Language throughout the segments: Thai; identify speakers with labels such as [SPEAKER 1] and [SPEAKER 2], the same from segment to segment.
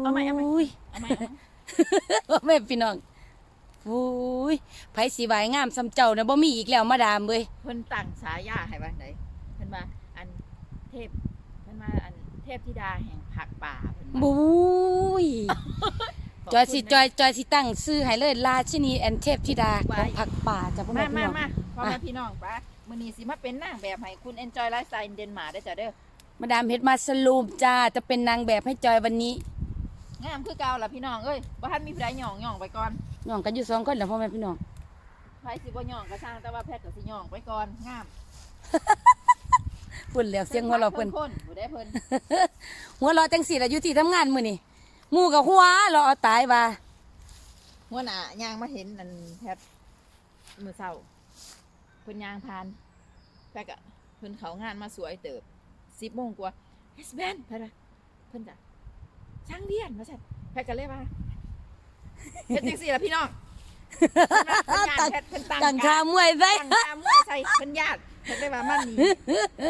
[SPEAKER 1] เอาใหม่เอาใหม่
[SPEAKER 2] อุ้ย
[SPEAKER 1] เอาไหม
[SPEAKER 2] พ่อแม่พี่น้องอุ้ยไผสิไหวงามสำเจ้านะบ่มีอีกแล้วมาดามเว้ย
[SPEAKER 1] เพิ่นตั้งฉายาให้ว่าไดเพิ่นว่าอันเทพเพิ่นว่าอันเทพธิดาแห่งผักป่าเพิ่นว่า
[SPEAKER 2] บุ้ย
[SPEAKER 1] ขบ
[SPEAKER 2] จอยสิ
[SPEAKER 1] คุณนะ
[SPEAKER 2] จอยจอยสิตั้งชื่อให้เลยราชินีแอนเทพธิดาของผักป่าจ้ะพ่อแม่
[SPEAKER 1] มา
[SPEAKER 2] พี่
[SPEAKER 1] มา
[SPEAKER 2] น้อง
[SPEAKER 1] มาพ่อแม่พี่น้องปะมื้อนี้สิมาเป็นนางแบบให้คุณ Enjoy Lifestyle in Denmark ได้อจ้ะเด้อ
[SPEAKER 2] มาดามเฮ็ดมาสรูปจ้าจะเป็นนางแบบให้จอยวันนี้
[SPEAKER 1] งามคือเก่าล่ะพี่น้องเอ้ยบ่ทันมีผู้ใดหย่องหย่องไปก่อน
[SPEAKER 2] น้องกันอยู่สองคนแล้วพ่อแม่พี่น้อง
[SPEAKER 1] ไผสิบ่หย่องก็ช่างแต่ว่าแพทย์ก็สิหย่องไปก่อนงาม
[SPEAKER 2] เพิ่นแล้วเสียงหัวเราะเพิ่น
[SPEAKER 1] คนบ่ได้เพิ่น
[SPEAKER 2] หัวเราะจังสี่ล่ะอยู่ที่ทำงานมื้อนี้หมู่กับหัวเราะเอาตายว่า
[SPEAKER 1] หัวหน้าย่างมาเห็นอันแพทย์มื้อเช้าเพิ่นย่างผ่านแพทย์ก็เพิ่นเขางานมาสวยเติบ10โมงกว่าเฮสแบนเพิ่นว่าเพิ่นจ้ะ ช่างเรียนว่าซั่นแพทย์ก็เลยว่าเฮ็ดจังซี่ล่ะพี่น้องเพิ่นว่าเพิ่นย่านแพทย์เพิ่นตั้ง
[SPEAKER 2] ตั้ง
[SPEAKER 1] กา
[SPEAKER 2] ค่ารมวยไว้
[SPEAKER 1] ตั้งตามมวยใส่เพิ่นญาติเพิ่นได้ว่ามันนี่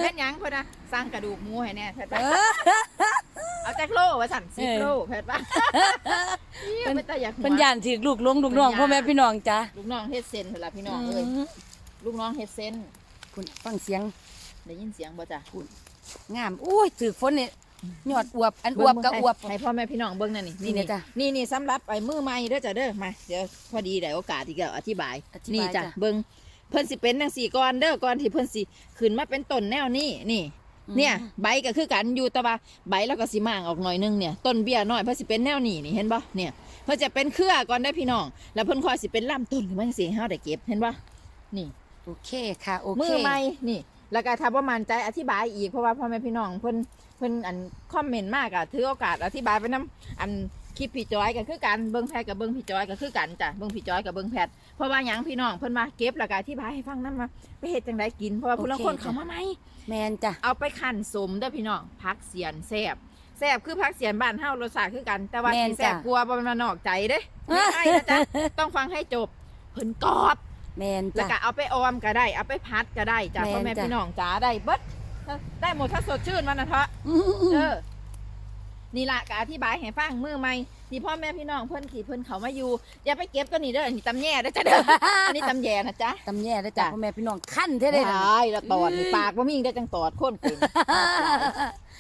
[SPEAKER 1] แม่นหยังเพิ่นนะสร้างกระดูกหมูให้แน่เพิ่นว่าเอาจักโลว่าสั่นสิบโลเพิ่นว่าเพิ่นตาอยากหัว
[SPEAKER 2] เพิ่นย่านถือลูกหลงลูกน้องพ่อแม่พี่น้องจ้ะ
[SPEAKER 1] ลูกน้องเฮ็ดเซนเพิ่นล่ะพี่น้องเอ้ยลูกน้องเฮ็ดเซน
[SPEAKER 2] คุณฟังเสียง
[SPEAKER 1] ได้ยินเสียงบ่จ้ะ
[SPEAKER 2] งามอุ้ยถือฝนนี่ย อดอวบ อันอวบก็อวบ
[SPEAKER 1] ให้พ่อแม่พี่น้องเบิ่งนั่นนี่
[SPEAKER 2] นี่
[SPEAKER 1] นี่
[SPEAKER 2] นะจ๊ะ
[SPEAKER 1] นี่นี่สำหรับไอ้มือใหม่เด้อจ้ะเด้อมาเดี๋ยวพอดีได้โอกาสที่จะอธิบาย
[SPEAKER 2] อธิบาย
[SPEAKER 1] นี่จ้ะ
[SPEAKER 2] จ้ะ
[SPEAKER 1] เบิ่งเพิ่นสิเป็นจังสี่ก่อนเด้อก่อนที่เพิ่นสิขึ้นมาเป็นต้นแนวนี้นี่ เนี่ย ใบก็คือกันอยู่แต่ว่าใบแล้วก็สิมางออกหน่อยนึงเนี่ยต้นเบี้ยน้อยเพื่อสิเป็นแนวนี้นี่เห็นปะเนี่ยเพื่อจะเป็นเครือก่อนได้อพี่น้อง แล้วเพิ่นคอยสิเป็นลำต้นหรือมันสิให้เฮาได้เก็บเห็นปะนี่
[SPEAKER 2] โอเคค่ะ โอเค
[SPEAKER 1] มือใหม่นี่ แล้วก็ถ้าบ่มั่นใจอธิบายอีกเพราะว่าพ่อแม่พี่น้องเพิ่นเพิ่นอันคอมเมนต์มากอะถือโอกาสอธิบายไปนํอันคลิปพี่จอยก็คือกันเบิ่งแพทย์กับเบิ่งพี่จอยก็คือกันจ้ะเบิ่งพี่จอยกับเบิ่งแพทย์เพราะว่าหยังพี่น้องเพิ่นมาเก็บแล้วก็อธิบายให้ฟังนํว่าไปเฮ็ดจังไดกินเพราะว่าผู้ลางคนเขามาใหม่
[SPEAKER 2] แมนจ้ะ
[SPEAKER 1] เอาไปขั่นสมเด้อพี่น้องพักเสียนแซบแซบคือพักเสียนบ้านเฮารสชาติคือกัน แต่ว่า
[SPEAKER 2] แม่น
[SPEAKER 1] ที่แซ
[SPEAKER 2] จ้ะ
[SPEAKER 1] บกลัวบ่แมันมานอกใจเด้ไม่ใช่นะจ๊ะต้องฟังให้จบเพิ่นกรอบ
[SPEAKER 2] แมน
[SPEAKER 1] แล้ว
[SPEAKER 2] จ้ะ
[SPEAKER 1] ก็เอาไปออมก็ได้ เอาไปพัดก็ได้จ้ะ
[SPEAKER 2] แม่น
[SPEAKER 1] พ่อแม่
[SPEAKER 2] จ้ะ
[SPEAKER 1] พี่น้องจ๋าได้เบิด ได้หมดถ้าสดชื่นมันนะเถอะ
[SPEAKER 2] อื้อหือ
[SPEAKER 1] เออนี่ละก็อธิบายให้ฟังมือใหม่ที่พ่อแม่พี่น้องเพิ่นขี่เพิ่นเขามาอยู่อย่าไปเก็บตัวนี้เด้ออันนี้ตำแย่เด้อจ้ะเด้ออันนี้ตำแย่นะจ๊ะ
[SPEAKER 2] ตำแย่ได้อจ้ะ
[SPEAKER 1] จ้ะ
[SPEAKER 2] พ่อแม่พี่น้องขั้นเท่ได้ล่ะ
[SPEAKER 1] ได้แล้วตอดนี่ปากบ่มีได้จังตอดโคนเป็น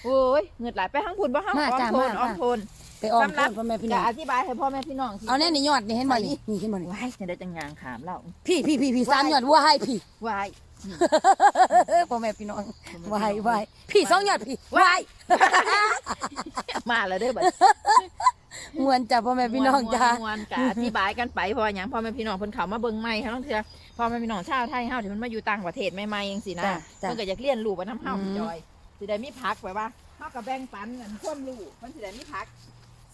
[SPEAKER 1] โอ้ยเหงือดไหลไปทั้งพุ่นบ่เฮา
[SPEAKER 2] มา
[SPEAKER 1] อ้อม
[SPEAKER 2] จ้ะ
[SPEAKER 1] โทน
[SPEAKER 2] มา
[SPEAKER 1] อ้อม
[SPEAKER 2] มา
[SPEAKER 1] โทน
[SPEAKER 2] ไปอ้อม
[SPEAKER 1] สำหรับ
[SPEAKER 2] เพื่อนพ่อแม่พี่น้
[SPEAKER 1] จะ
[SPEAKER 2] อง
[SPEAKER 1] อธิบายให้พ่อแม่พี่น้องที่
[SPEAKER 2] เอาแน่นี่ยอดนี่เห็นบ่นี่นี่เห็นบ่นี่
[SPEAKER 1] ว้ายจะได้จังยางขามแล้ว
[SPEAKER 2] พี่พี่พี่พี่สามยอดว่าให้พี่
[SPEAKER 1] ว้าย
[SPEAKER 2] พ่อแม่พี่น้องวายวายพี่สองยอดพี่วาย
[SPEAKER 1] มาแล้วเด้อบัด
[SPEAKER 2] มวนจ้ะพ่อแม่พี่น้องจ้ะ
[SPEAKER 1] ม่วนๆกะอธิบายกันไปเพราะว่าหยังพ่อแม่พี่น้องเพิ่นเข้ามาเบิ่งใหม่ทั้งเทื่อพ่อแม่พี่น้องชาวไทยเฮาที่มันมาอยู่ต่างประเทศใหม่ๆจังซี่นะ
[SPEAKER 2] จ้ะจ้ะ
[SPEAKER 1] เพิ่นก็อยากเรียนรู้ไปนำเฮา
[SPEAKER 2] อืม
[SPEAKER 1] พี่จอยสิได้มีผักแบบว่าเฮาก็แบ่งปันกันความรู้เพิ่นสิได้มีผัก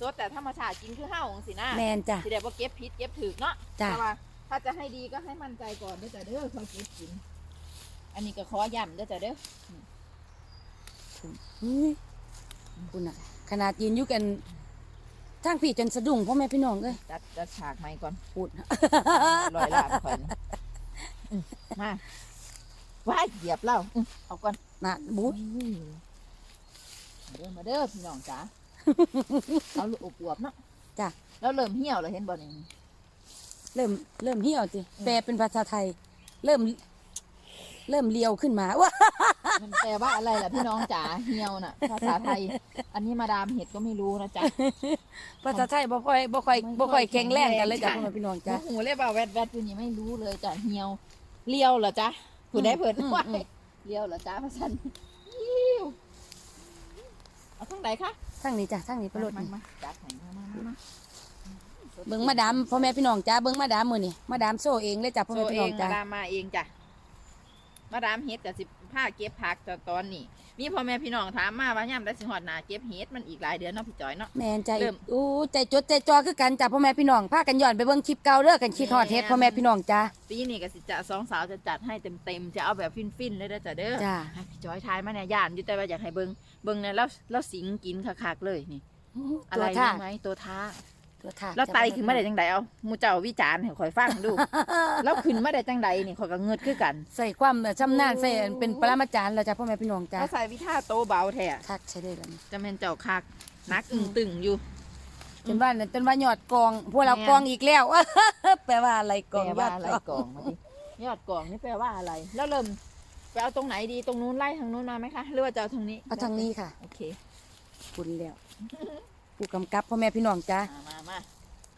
[SPEAKER 1] สดแต่ธรรมชาติกินคือเฮาจังซี่นะ
[SPEAKER 2] แมนจ้ะ
[SPEAKER 1] สิได้บ่เก็บผิดเก็บถูกเนาะ
[SPEAKER 2] จ้ะ
[SPEAKER 1] แต่ว่าถ้าจะให้ดีก็ให้มั่นใจก่อนเด้อจ้ะเด้อค่อยเก็บกิน อันนี้ก็ขอย้ำเด้อจ้ะเด้อ
[SPEAKER 2] อุ้ยคุณน่ะ ขนาดยืนอยู่กันทางพี่จนสะดุ้งพ่อแม่พี่น้องเอ้ย
[SPEAKER 1] จัดจัดฉากใหม่ก่อน
[SPEAKER 2] พูด
[SPEAKER 1] ลอยล้านก่อนอืมมาว้ายเหยียบแล้วอืมเอาก่อน
[SPEAKER 2] น่ะบู๊
[SPEAKER 1] มาเด้อมาเด้อพี่น้องจ๋าเอาลูกอบอวบเนาะ
[SPEAKER 2] จ้ะ
[SPEAKER 1] แล้วเริ่มเหี่ยวแล้วเห็นบ่นี่
[SPEAKER 2] เริ่มเริ่มเหี่ยวจิ
[SPEAKER 1] อืม
[SPEAKER 2] แปลเป็นภาษาไทย เริ่ม เริ่มเลียวขึ้นมาว้า
[SPEAKER 1] มันแปลว่าอะไรล่ะพี่น้องจ๋าเหี่ยวน่ะ ภาษาไทย อันนี้มาดามเห็ดก็ไม่รู้นะจ๊ะ
[SPEAKER 2] ภาษาไทยบ่ค่อยบ่ค่อยบ่ค่อย
[SPEAKER 1] ไม่ค่อย
[SPEAKER 2] แข็งแรงกันเลยจ้ะ
[SPEAKER 1] แข็
[SPEAKER 2] พ่อง
[SPEAKER 1] แรง
[SPEAKER 2] แม่พี่น้องจ้ะ
[SPEAKER 1] โอ้โหเรียกว่าแวดแวดตัวนี้ไม่รู้เลยจ้ะเหี่ยวเลี้ยวเหรอจ๊ะผู้ได้เพิ่น
[SPEAKER 2] อืม
[SPEAKER 1] ว่า
[SPEAKER 2] อืม
[SPEAKER 1] เลี้ยวเหรอจ๊ะพระสันยิ้วเอาทั้งไหนคะ
[SPEAKER 2] ทางนี้จ้ะทางนี้ไปรถ
[SPEAKER 1] มา
[SPEAKER 2] นี่
[SPEAKER 1] มาจัดให้มามามามา
[SPEAKER 2] เบิ่งมาดามพ่อแม่พี่น้องจ้ะเบิ่งมาดามมื้อนี่มาดามโซ่เองเลยจ้ะพ่อ
[SPEAKER 1] โซ
[SPEAKER 2] แม่พี่
[SPEAKER 1] เอ
[SPEAKER 2] น้องงจ้ะ
[SPEAKER 1] มาดามมาเองจ้ะ มาดามเฮ็ดกับสิผ้าเก็บผักตอนตอนนี้ มีพ่อแม่พี่น้องถามมาว่าย่ำได้สิหอดหนาเก็บเฮ็ดมันอีกหลายเดือนเนาะพี่จอยเนาะ
[SPEAKER 2] แม่นใจ
[SPEAKER 1] เริ่ม
[SPEAKER 2] อู้ใจจดใจจ่อคือกันจ้ะพ่อแม่พี่น้องพากันย้อนไปเบิ่งคลิปเก่าเด้อกันคิดฮอดเฮ็ดพ่อแม่พี่น้องจ้ะ
[SPEAKER 1] ปีนี้ก็สิจะสองสาวจะจัดให้เต็มๆจะเอาแบบฟินๆเลยเด้อจ้ะเด้อ
[SPEAKER 2] จ้ะ
[SPEAKER 1] ให้พี่จอยทายมาเนี่ยย่านอยู่แต่ว่าอยากให้เบิ่งเบิ่งเนี่ยแล้วแล้วสิงกินคักๆเลยนี่ อะ
[SPEAKER 2] ตัว
[SPEAKER 1] ไร
[SPEAKER 2] ท่า
[SPEAKER 1] รู้ไหมตัวท้า
[SPEAKER 2] ตัวท่า
[SPEAKER 1] แล้วไตขึ้นมาได้จังใดเอาหมูเจ้าวิจารณ์ให้ข่อยฟังดู แล้วขึ้นมาได้จังใดนี่ข่อยก็เงิดคือกัน
[SPEAKER 2] ใส่ความชำนาญใส่เป็นปรมาจารย์แล้วจ้ะพ่อแม่พี่น้องจ้ะ
[SPEAKER 1] แล้วใส่วิท่าโตเบาแท้
[SPEAKER 2] คักใช้ได้แล้วนี่
[SPEAKER 1] จะเป็นเจ้าคักนักอึ้งตึงอยู่
[SPEAKER 2] จนว่านั่นจนว่ายอดกอง พวกเรา
[SPEAKER 1] แม่น
[SPEAKER 2] กองอีกแล้วแปลว่าอะไรก
[SPEAKER 1] แปล
[SPEAKER 2] องย
[SPEAKER 1] ว่า
[SPEAKER 2] อด
[SPEAKER 1] อะไร
[SPEAKER 2] กอง
[SPEAKER 1] กล่องมาดิยอดกล่องนี่แปลว่าอะไร แล้วเริ่มไปเอาตรงไหนดีตรงนู้นไล่ทางนู้นมาไหมคะหรือว่าจะเอาทางนี้
[SPEAKER 2] เอาทางนี้ค่ะ
[SPEAKER 1] โอเค
[SPEAKER 2] คุณแล้ว ผู้กำกับพ่อแม่พี่น้องจ้า
[SPEAKER 1] มามามา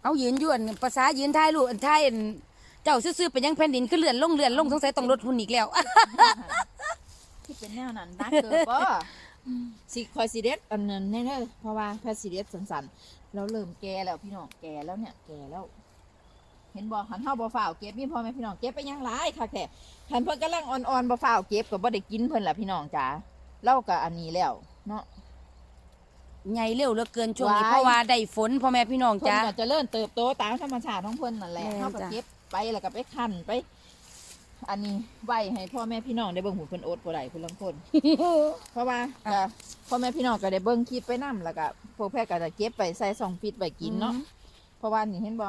[SPEAKER 2] เอายืนอยู่อันภาษายืนท้ายลูกอันท้ายอันเจ้าซื่อๆไปยังแผ่นดินคือเลื่อนลงเลื่อนลงสงสัยต้องลดหุ่นอีกแล้ว
[SPEAKER 1] ที่เป็นแนวนั้นนักเกินป่ะสิคอยซีเรียสอันนั้นแน่ๆเพราะว่าแพทย์ซีเรียสสันๆเราเริ่มแก่แล้วพี่น้องแก่แล้วเนี่ยแก่แล้วเห็นบ่หันเฮาบ่ฝ่าวเก็บมีพ่อแม่พี่น้องเก็บไปยังหลายค่ะแค่หันเพิ่นกำลังอ่อนๆบ่ฝ่าวเก็บก็บ่ได้กินเพิ่นล่ะพี่น้องจ๋าเล่าก็อันนี้แล้วเนาะ
[SPEAKER 2] ใหญ่เร็วเหลือเกินช่วงนี้
[SPEAKER 1] ว้าย
[SPEAKER 2] เพราะว่าได้ฝนพ่อแม่พี่น้อง
[SPEAKER 1] เพิ่น
[SPEAKER 2] จ้า
[SPEAKER 1] ก็เจะเริ่มเติบโตตามธรรมชาติของเพิ่นนั่นแหละ
[SPEAKER 2] แม่น
[SPEAKER 1] เฮาก็
[SPEAKER 2] จ้ะ
[SPEAKER 1] เก็บไปแล้วก็ไปคั่นไป อันนี้ไว้ให้พ่อแม่พี่น้องได้เบิ่งหูเพิ่นอดบ่ได้เพิ่นลางคน เพราะว่าก็พ่อแม่พี่น้องก็ได้เบิ่งคลิปไปนํแล้วก็พวกแพทย์ก็จะเก็บไปใส่ซองฟิตไว้กินเนาะเพราะว่านี่เห็นบ่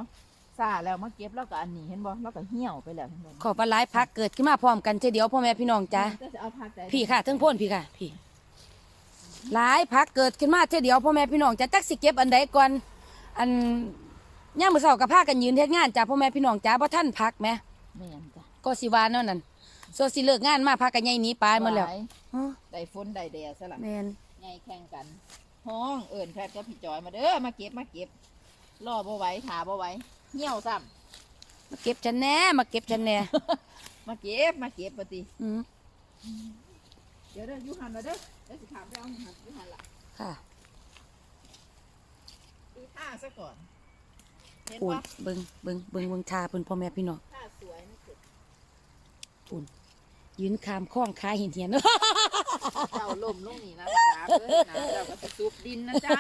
[SPEAKER 1] ซาแล้วมาเก็บแล้วก็อันนี้เห็นบ่แล้วก็เหี่ยวไปแล้วเห็นบ่
[SPEAKER 2] ขอปลาหลายพักเกิดขึ้นมาพร้อมกันเช่เดียวพ่อแม่พี่น้องจ้า
[SPEAKER 1] จะเอาผักใด
[SPEAKER 2] พี่ค่ะทั้งโพ่นพี่ค่ะ พี่ หลายพักเกิดขึ้นมาเช่เดียวพ่อแม่พี่น้องจ้าจักสิเก็บอันใดก่อนอันย่ามมื้อเช้ากับพากันยืนเฮ็ดงานจ้าพ่อแม่พี่น้องจ้าบ่ทันพักแหม
[SPEAKER 1] แม่นจ้ะ
[SPEAKER 2] ก็สิว่าแนวนั้นส่วนสิเลิกงานมาพากันใหญ่หนีปลายหมดแล้ว
[SPEAKER 1] หาย
[SPEAKER 2] ฮะ
[SPEAKER 1] ได้ฝนได้แดดซะล่ะ
[SPEAKER 2] แม่น
[SPEAKER 1] ไงแข่งกัน ห้องเอิ่นแพทย์กับพี่จอยมาเด้อมาเก็บมาเก็บรอบ่ไหวถาบ่ไหวเหี่ยวซ้
[SPEAKER 2] มาเก็บฉันแหน่มาเก็บฉันแหน่ำ
[SPEAKER 1] มาเก็บมาเก็บปฏิ
[SPEAKER 2] อืม
[SPEAKER 1] เดี๋ยวเด้ออยูหันมาเด้อเดี๋ยวสิถามไปเอาหันอยูหันละ
[SPEAKER 2] ค่ะ
[SPEAKER 1] ดูท่าซะก่อนเห็น
[SPEAKER 2] โอ้ย
[SPEAKER 1] ปะ
[SPEAKER 2] เบิ่งเบิ่งเบิ่งเบิ่งทาเพิ่นพ่อแม่พี่น้อง
[SPEAKER 1] ท่าสวยนะสุด
[SPEAKER 2] ยืนคามข้องขาเหียนเหียน
[SPEAKER 1] เจ้าล่มลงนี่นะดาบเอ้ยนะเจ้าก็จะซุบดินนะจ๊ะ